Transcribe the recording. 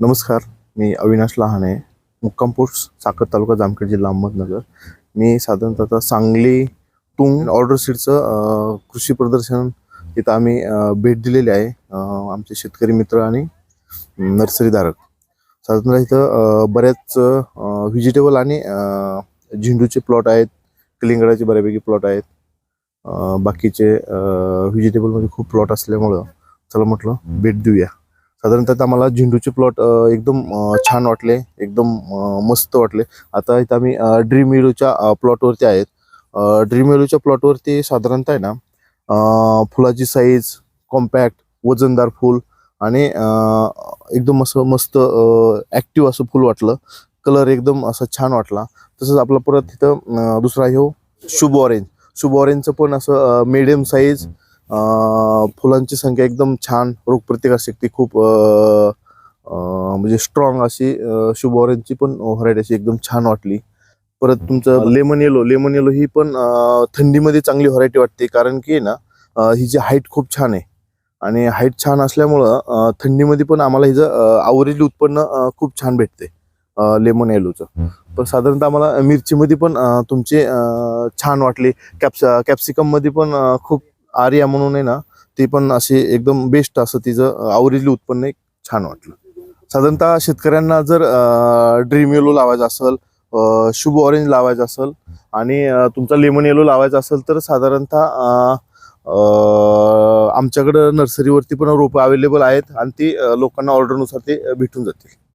नमस्कार मी अविनाश लहाने मुक्काम पोस्ट साखर तालुका जामखेड जिल्हा अहमदनगर. मी साधारणतः सांगली तुंग ऑर्डर सीटचं कृषी प्रदर्शन तिथं आम्ही भेट दिलेली आहे. आमचे शेतकरी मित्र आणि नर्सरीधारक साधारणतः इथं बऱ्याच व्हिजिटेबल आणि झेंडूचे प्लॉट आहेत कलिंगडाचे बऱ्यापैकी प्लॉट आहेत. बाकीचे व्हेजिटेबलमध्ये खूप प्लॉट असल्यामुळं चला म्हटलं भेट देऊया. साधारणतः आम्हाला झेंडूचे प्लॉट एकदम छान वाटले एकदम मस्त वाटले. आता इथं आम्ही ड्रीम इलोच्या प्लॉटवरती आहेत. ड्रीम इलोच्या प्लॉटवरती साधारणतः आहे ना फुलाची साईज कॉम्पॅक्ट वजनदार फूल आणि एकदम असं मस्त ॲक्टिव्ह असं फूल वाटलं. कलर एकदम असं छान वाटला. तसंच आपला परत तिथं दुसरा हो शुभ ऑरेंज शुभ ऑरेंजचं पण असं मिडियम साईज फुलांची संख्या एकदम छान रोगप्रतिकारशक्ती खूप म्हणजे स्ट्रॉंग अशी शुभ ऑरेंजची पण व्हरायटी अशी एकदम छान वाटली. परत तुमचं लेमन येलो लेमन येलो ही पण थंडीमध्ये चांगली व्हरायटी वाटते. कारण की ना अं, हिची हाईट खूप छान आहे. आणि हाईट छान असल्यामुळं थंडीमध्ये पण आम्हाला हिचं आवरेज उत्पन्न खूप छान भेटते लेमन येलोचं पण साधारणतः आम्हाला मिरचीमध्ये पण तुमचे छान वाटले. कॅप्स कॅप्सिकममध्ये पण खूप आर्या म्हणून आहे ना ते पण असे एकदम बेस्ट असं तिचं आवरेजली उत्पन्न एक छान वाटलं. साधारणतः शेतकऱ्यांना जर ड्रीम येलो लावायचा असेल शुभ ऑरेंज लावायचं असेल आणि तुमचा लेमन येलो लावायचा असेल तर साधारणतः आमच्याकडं नर्सरीवरती पण रोपं अवेलेबल आहेत आणि ती लोकांना ऑर्डरनुसार ते भेटून जातील.